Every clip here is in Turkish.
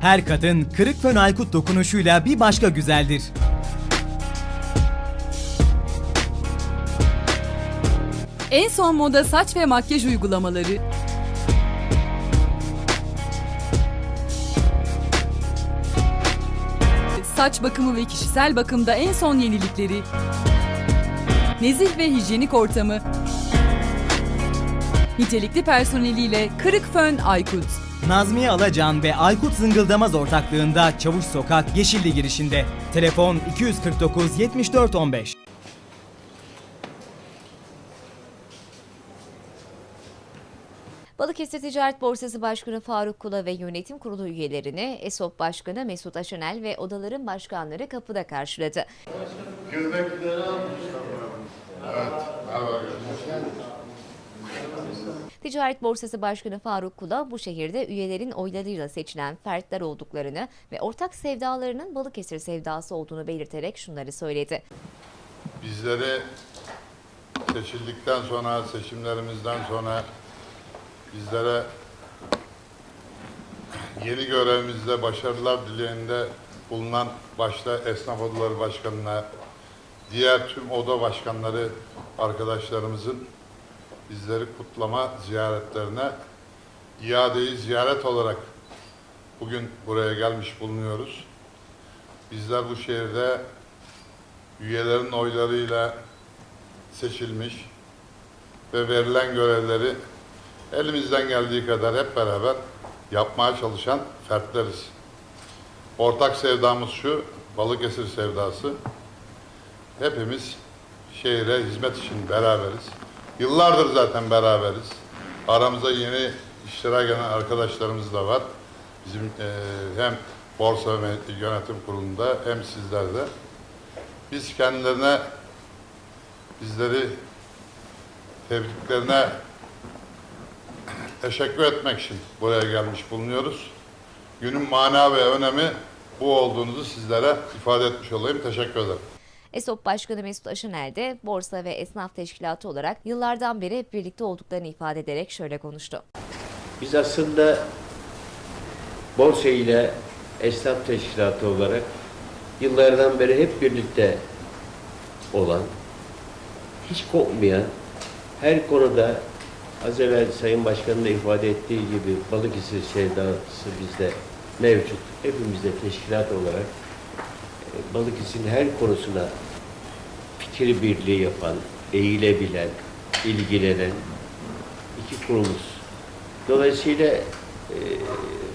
Her kadın kırık fön Aykut dokunuşuyla bir başka güzeldir. En son moda saç ve makyaj uygulamaları. Saç bakımı ve kişisel bakımda en son yenilikleri. Nezih ve hijyenik ortamı. Nitelikli personeliyle Kırık Fön Aykut. Nazmiye Alacan ve Aykut Zıngıldamaz ortaklığında Çavuş Sokak Yeşilli girişinde. Telefon 249 74 15. Balıkesir Ticaret Borsası Başkanı Faruk Kula ve Yönetim Kurulu üyelerini ESOP Başkanı Mesut Aşınel ve odaların başkanları kapıda karşıladı. Almışlar. Evet, merhaba. Ticaret Borsası Başkanı Faruk Kula bu şehirde üyelerin oylarıyla seçilen fertler olduklarını ve ortak sevdalarının Balıkesir sevdası olduğunu belirterek şunları söyledi. Bizleri seçildikten sonra, seçimlerimizden sonra bizlere yeni görevimizde başarılar dileğinde bulunan başta Esnaf Odaları Başkanı'na, diğer tüm oda başkanları arkadaşlarımızın bizleri kutlama ziyaretlerine iadeyi ziyaret olarak bugün buraya gelmiş bulunuyoruz. Bizler bu şehirde üyelerin oylarıyla seçilmiş ve verilen görevleri elimizden geldiği kadar hep beraber yapmaya çalışan fertleriz. Ortak sevdamız şu, Balıkesir sevdası. Hepimiz şehre hizmet için beraberiz. Yıllardır zaten beraberiz. Aramıza yeni iştirak eden arkadaşlarımız da var. Bizim eee, hem Borsa Yönetim Kurulu'nda hem sizlerde. Biz kendilerine bizleri tebriklerine teşekkür etmek için buraya gelmiş bulunuyoruz. Günün mana ve önemi bu olduğunuzu sizlere ifade etmiş olayım. Teşekkür ederim. ESOP Başkanı Mesut Aşınel de borsa ve esnaf teşkilatı olarak yıllardan beri hep birlikte olduklarını ifade ederek şöyle konuştu. Biz aslında borsa ile esnaf teşkilatı olarak yıllardan beri hep birlikte olan, hiç kopmayan, her konuda az evvel Sayın Başkan'ın da ifade ettiği gibi Balıkesir sevdası bizde mevcut. Hepimiz de teşkilat olarak e, Balıkesir'in her konusuna fikir birliği yapan, eğilebilen, ilgilenen iki kurumuz. Dolayısıyla e,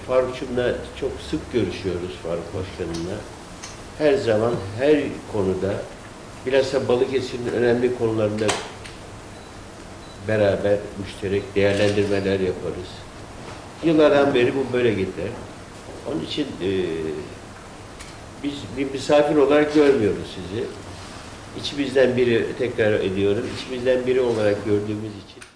Faruk'cumla çok sık görüşüyoruz Faruk Başkanımla. Her zaman, her konuda, bilhassa Balıkesir'in önemli konularında beraber müşterek değerlendirmeler yaparız. Yıllardan beri bu böyle gider. Onun için e, biz bir misafir olarak görmüyoruz sizi. İçimizden biri, tekrar ediyorum, içimizden biri olarak gördüğümüz için